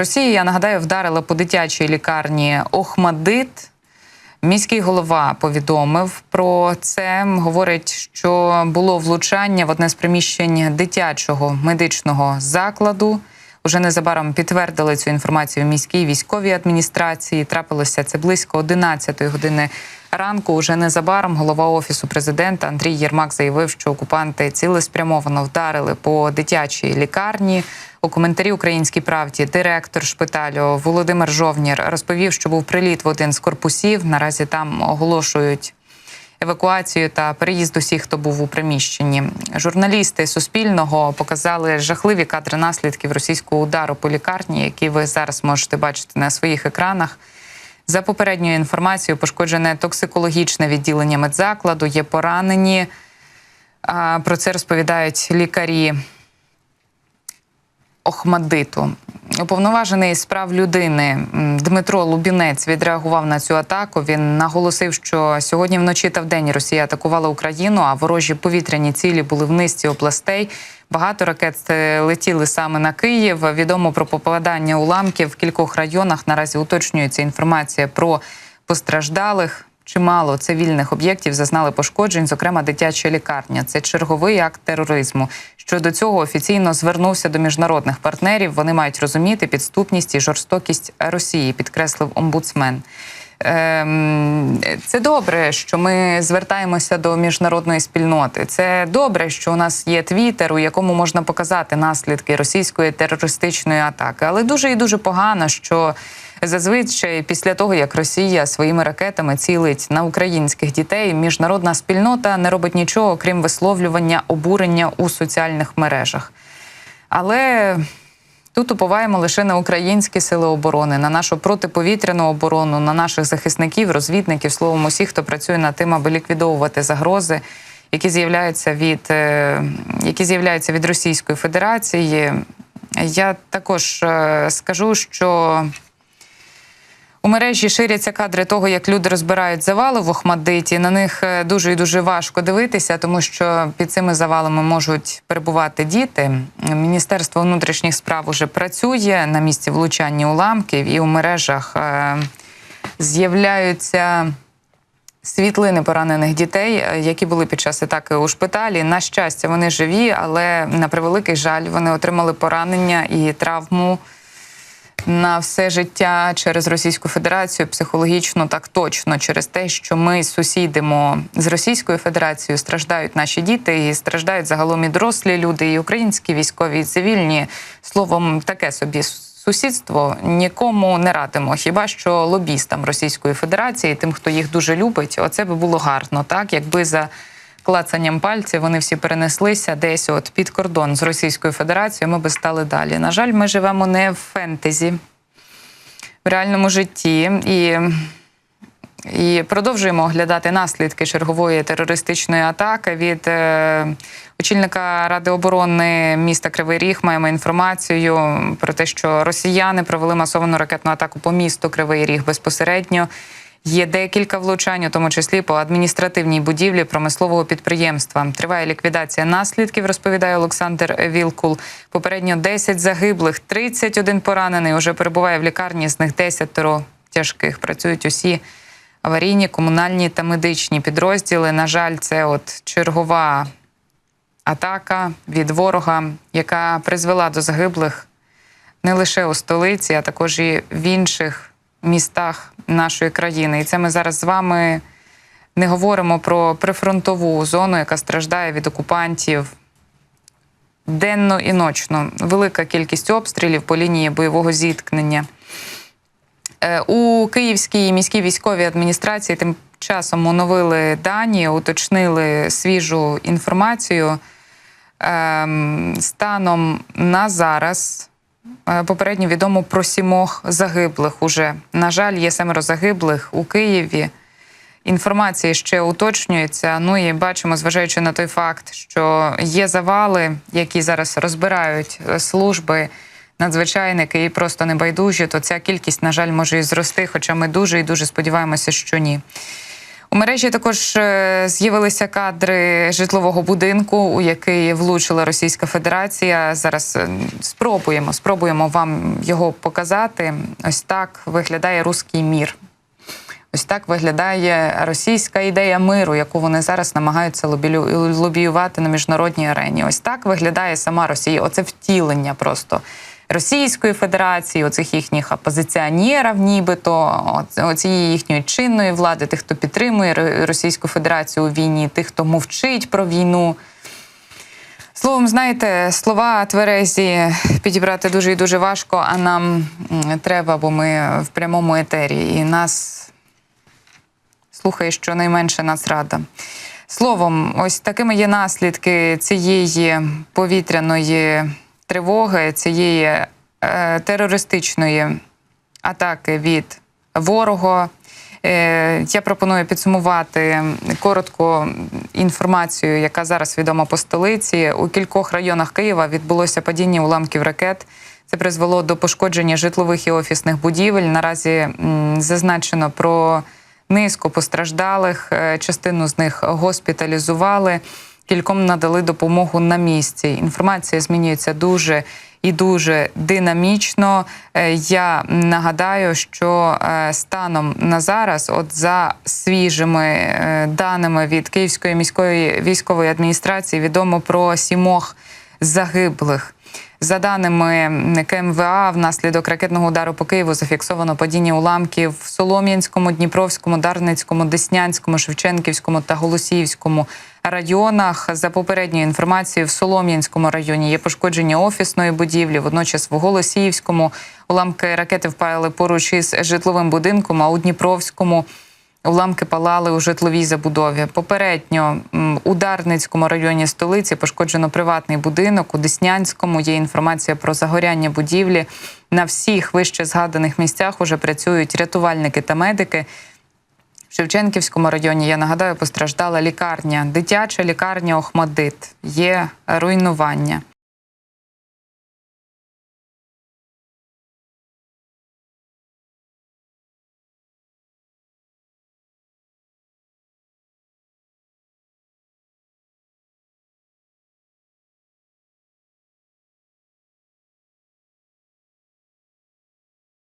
Росія, я нагадаю, вдарила по дитячій лікарні Охмадит. Міський голова повідомив про це. Говорить, що було влучання в одне з приміщень дитячого медичного закладу. Уже незабаром підтвердили цю інформацію міській військовій адміністрації. Трапилося це близько 11-ї години ранку. Уже незабаром голова офісу президента Андрій Єрмак заявив, що окупанти цілеспрямовано вдарили по дитячій лікарні. У коментарі Українській правді директор шпиталю Володимир Жовнір розповів, що був приліт в один з корпусів. Наразі там оголошують евакуацію та переїзд усіх, хто був у приміщенні. Журналісти Суспільного показали жахливі кадри наслідків російського удару по лікарні, які ви зараз можете бачити на своїх екранах. За попередньою інформацією, пошкоджене токсикологічне відділення медзакладу, є поранені. Про це розповідають лікарі Охмадиту. Уповноважений з прав людини Дмитро Лубінець відреагував на цю атаку. Він наголосив, що сьогодні вночі та вдень Росія атакувала Україну, а ворожі повітряні цілі були в низці областей. Багато ракет летіли саме на Київ. Відомо про попадання уламків в кількох районах. Наразі уточнюється інформація про постраждалих. Чимало цивільних об'єктів зазнали пошкоджень, зокрема дитяча лікарня. Це черговий акт тероризму. Щодо цього офіційно звернувся до міжнародних партнерів. Вони мають розуміти підступність і жорстокість Росії, підкреслив омбудсмен. Ем, Це добре, що ми звертаємося до міжнародної спільноти. Це добре, що у нас є твіттер, у якому можна показати наслідки російської терористичної атаки. Але дуже і дуже погано, що зазвичай після того, як Росія своїми ракетами цілить на українських дітей, міжнародна спільнота не робить нічого, крім висловлювання обурення у соціальних мережах. Але Тут уповаємо лише на українські сили оборони, на нашу протиповітряну оборону, на наших захисників, розвідників, словом, усіх, хто працює над тим, аби ліквідовувати загрози, які з'являються від е, які з'являються від Російської Федерації. Я також е, скажу, що у мережі ширяться кадри того, як люди розбирають завали в Охмадиті. На них е, дуже і дуже важко дивитися, тому що під цими завалами можуть перебувати діти. Міністерство внутрішніх справ уже працює на місці влучання уламків, і у мережах е, з'являються. Світлини поранених дітей, е, які були під час атаки у шпиталі. На щастя, вони живі, але на превеликий жаль, вони отримали поранення і травму на все життя через Російську Федерацію, психологічно так точно через те, що ми сусідимо з Російською Федерацією, страждають наші діти, і страждають загалом і дорослі люди, і українські військові, і цивільні. Словом, таке собі сусідство нікому не радимо. Хіба що лобістам Російської Федерації, тим, хто їх дуже любить, оце би було гарно, так якби за клацанням пальців вони всі перенеслися десь от під кордон з Російською Федерацією. Ми би стали далі. На жаль, ми живемо не в фентезі, в реальному житті і. І продовжуємо оглядати наслідки чергової терористичної атаки від е, очільника ради оборони міста Кривий Ріг. Маємо інформацію про те, що росіяни провели масовану ракетну атаку по місту Кривий Ріг безпосередньо. Є декілька влучань, у тому числі по адміністративній будівлі промислового підприємства. Триває ліквідація наслідків, розповідає Олександр Вілкул. Попередньо 10 загиблих, 31 поранений. Уже перебуває в лікарні. З них 10 тяжких. Працюють усі аварійні, комунальні та медичні підрозділи. На жаль, це от чергова атака від ворога, яка призвела до загиблих не лише у столиці, а також і в інших містах нашої країни. І це ми зараз з вами не говоримо про прифронтову зону, яка страждає від окупантів. Денно і ночно велика кількість обстрілів по лінії бойового зіткнення. Е, У Київській міській військовій адміністрації тим часом оновили дані, уточнили свіжу інформацію. Ем, Станом на зараз попередньо відомо про сімох загиблих. Уже на жаль, є семеро загиблих у Києві. Інформація ще уточнюється. Ну і бачимо, зважаючи на той факт, що є завали, які зараз розбирають е, служби, надзвичайники і просто небайдужі, то ця кількість, на жаль, може і зрости. Хоча ми дуже і дуже сподіваємося, що ні. У мережі також е, з'явилися кадри житлового будинку, у який влучила Російська Федерація. Зараз е, спробуємо, спробуємо вам його показати. Ось так виглядає руський мір. Ось так виглядає російська ідея миру, яку вони зараз намагаються лобіювати на міжнародній арені. Ось так виглядає сама Росія. Оце втілення просто Російської Федерації, оцих їхніх опозиціонерів, нібито оц- оцієї їхньої чинної влади, тих, хто підтримує Російську Федерацію у війні, тих, хто мовчить про війну. Словом, знаєте, слова тверезі підібрати дуже і дуже важко, а нам треба, бо ми в прямому етері. І нас слухає щонайменше Нацрада. Словом, ось такими є наслідки цієї повітряної тривоги, цієї е, терористичної атаки від ворога. Е, Я пропоную підсумувати коротко інформацію, яка зараз відома по столиці. У кількох районах Києва відбулося падіння уламків ракет. Це призвело до пошкодження житлових і офісних будівель. Наразі зазначено про низку постраждалих. Е, Частину з них госпіталізували. Кільком надали допомогу на місці. Інформація змінюється дуже і дуже динамічно. Е, Я нагадаю, що е, станом на зараз, от за свіжими е, даними від Київської міської військової адміністрації, відомо про сімох загиблих. За даними КМВА, внаслідок ракетного удару по Києву зафіксовано падіння уламків в Солом'янському, Дніпровському, Дарницькому, Деснянському, Шевченківському та Голосіївському районах. За попередньою інформацією, в Солом'янському районі є пошкодження офісної будівлі. Водночас в Голосіївському уламки ракети впали поруч із житловим будинком, а у Дніпровському Уламки палали у житловій забудові. Попередньо у Дарницькому районі столиці пошкоджено приватний будинок. У Деснянському є інформація про загоряння будівлі. На всіх вище згаданих місцях уже працюють рятувальники та медики. В Шевченківському районі, я нагадаю, постраждала лікарня, дитяча лікарня Охмадит. Є руйнування.